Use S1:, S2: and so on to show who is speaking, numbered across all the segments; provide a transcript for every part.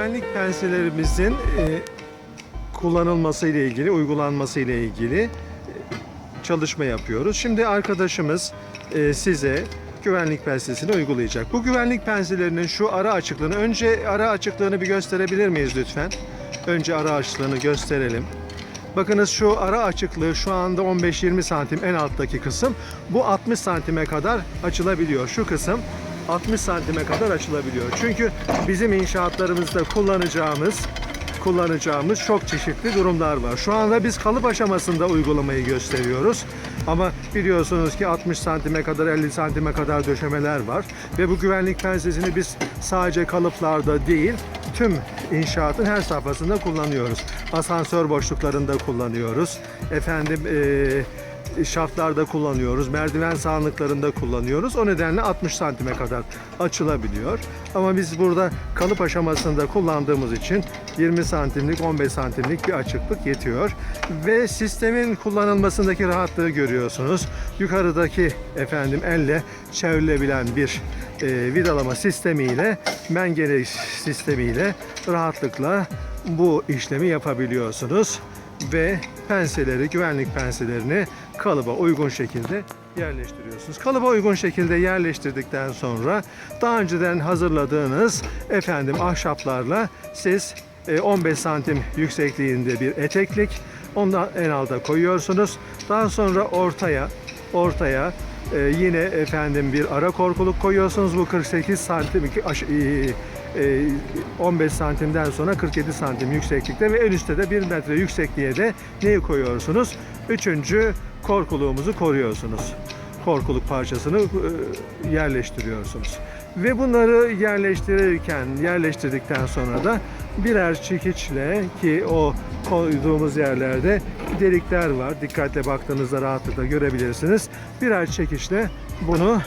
S1: güvenlik penselerimizin e, kullanılması ile ilgili, uygulanması ile ilgili e, çalışma yapıyoruz. Şimdi arkadaşımız e, size güvenlik pensesini uygulayacak. Bu güvenlik penselerinin şu ara açıklığını, önce ara açıklığını bir gösterebilir miyiz lütfen? Önce ara açıklığını gösterelim. Bakınız şu ara açıklığı şu anda 15-20 santim en alttaki kısım. Bu 60 santime kadar açılabiliyor. Şu kısım 60 santime kadar açılabiliyor. Çünkü bizim inşaatlarımızda kullanacağımız kullanacağımız çok çeşitli durumlar var. Şu anda biz kalıp aşamasında uygulamayı gösteriyoruz. Ama biliyorsunuz ki 60 santime kadar 50 santime kadar döşemeler var. Ve bu güvenlik pensesini biz sadece kalıplarda değil tüm inşaatın her safhasında kullanıyoruz. Asansör boşluklarında kullanıyoruz. Efendim eee şaftlarda kullanıyoruz, merdiven sağanlıklarında kullanıyoruz. O nedenle 60 santime kadar açılabiliyor. Ama biz burada kalıp aşamasında kullandığımız için 20 santimlik, 15 santimlik bir açıklık yetiyor. Ve sistemin kullanılmasındaki rahatlığı görüyorsunuz. Yukarıdaki efendim elle çevrilebilen bir e, vidalama sistemiyle, mengene sistemiyle rahatlıkla bu işlemi yapabiliyorsunuz ve penseleri, güvenlik penselerini kalıba uygun şekilde yerleştiriyorsunuz. Kalıba uygun şekilde yerleştirdikten sonra daha önceden hazırladığınız efendim ahşaplarla siz e, 15 santim yüksekliğinde bir eteklik ondan en alta koyuyorsunuz. Daha sonra ortaya ortaya e, yine efendim bir ara korkuluk koyuyorsunuz. Bu 48 santim e, e, 15 santimden sonra 47 santim yükseklikte ve en üstte de 1 metre yüksekliğe de neyi koyuyorsunuz? Üçüncü korkuluğumuzu koruyorsunuz. Korkuluk parçasını e, yerleştiriyorsunuz. Ve bunları yerleştirirken, yerleştirdikten sonra da birer çekiçle ki o koyduğumuz yerlerde delikler var. Dikkatle baktığınızda rahatlıkla görebilirsiniz. Birer çekiçle bunu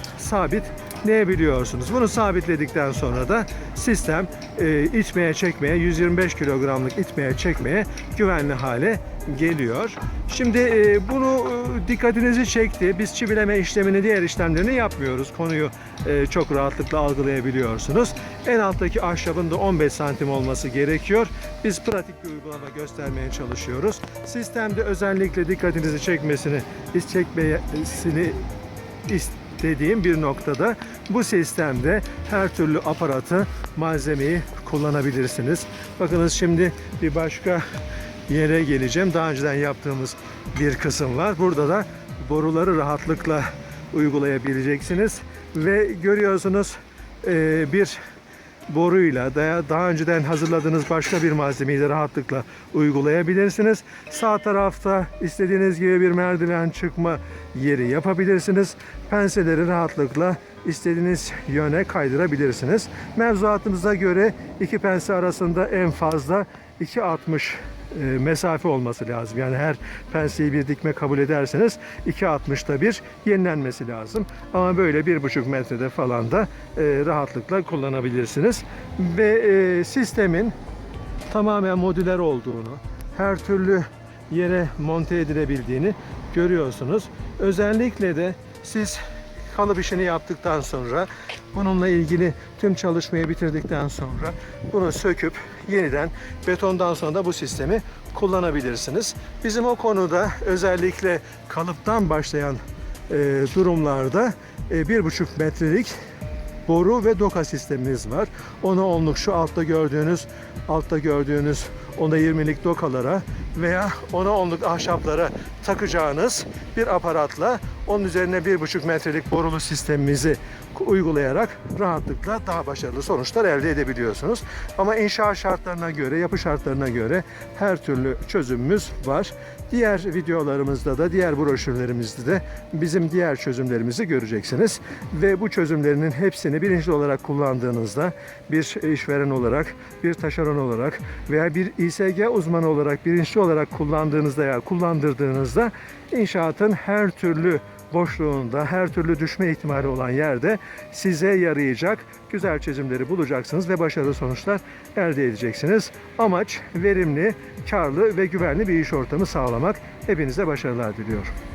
S1: sabitleyebiliyorsunuz. Bunu sabitledikten sonra da sistem e, itmeye çekmeye 125 kilogramlık itmeye çekmeye güvenli hale geliyor. Şimdi e, bunu e, dikkatinizi çekti. Biz çivileme işlemini diğer işlemlerini yapmıyoruz. Konuyu e, çok rahatlıkla algılayabiliyorsunuz. En alttaki ahşabın da 15 santim olması gerekiyor. Biz pratik bir uygulama göstermeye çalışıyoruz. Sistemde özellikle dikkatinizi çekmesini, çekmesini istediğim bir noktada bu sistemde her türlü aparatı, malzemeyi kullanabilirsiniz. Bakınız şimdi bir başka yere geleceğim. Daha önceden yaptığımız bir kısım var. Burada da boruları rahatlıkla uygulayabileceksiniz. Ve görüyorsunuz e, bir boruyla daha, daha önceden hazırladığınız başka bir malzemeyi de rahatlıkla uygulayabilirsiniz. Sağ tarafta istediğiniz gibi bir merdiven çıkma yeri yapabilirsiniz. Penseleri rahatlıkla istediğiniz yöne kaydırabilirsiniz. Mevzuatımıza göre iki pense arasında en fazla 2.60 e, mesafe olması lazım. Yani her penseyi bir dikme kabul ederseniz 2.60'da bir yenilenmesi lazım. Ama böyle 1.5 metrede falan da e, rahatlıkla kullanabilirsiniz. Ve e, sistemin tamamen modüler olduğunu, her türlü yere monte edilebildiğini görüyorsunuz. Özellikle de siz kalıp işini yaptıktan sonra bununla ilgili tüm çalışmayı bitirdikten sonra bunu söküp yeniden betondan sonra da bu sistemi kullanabilirsiniz. Bizim o konuda özellikle kalıptan başlayan e, durumlarda e, bir buçuk metrelik boru ve doka sistemimiz var. Ona onluk şu altta gördüğünüz altta gördüğünüz ona 20'lik dokalara veya ona onluk ahşaplara takacağınız bir aparatla onun üzerine bir buçuk metrelik borulu sistemimizi uygulayarak rahatlıkla daha başarılı sonuçlar elde edebiliyorsunuz. Ama inşaat şartlarına göre, yapı şartlarına göre her türlü çözümümüz var. Diğer videolarımızda da, diğer broşürlerimizde de bizim diğer çözümlerimizi göreceksiniz. Ve bu çözümlerinin hepsini bilinçli olarak kullandığınızda bir işveren olarak, bir taşeron olarak veya bir İSG uzmanı olarak bilinçli olarak kullandığınızda ya kullandırdığınızda inşaatın her türlü boşluğunda, her türlü düşme ihtimali olan yerde size yarayacak güzel çözümleri bulacaksınız ve başarılı sonuçlar elde edeceksiniz. Amaç verimli, karlı ve güvenli bir iş ortamı sağlamak. Hepinize başarılar diliyorum.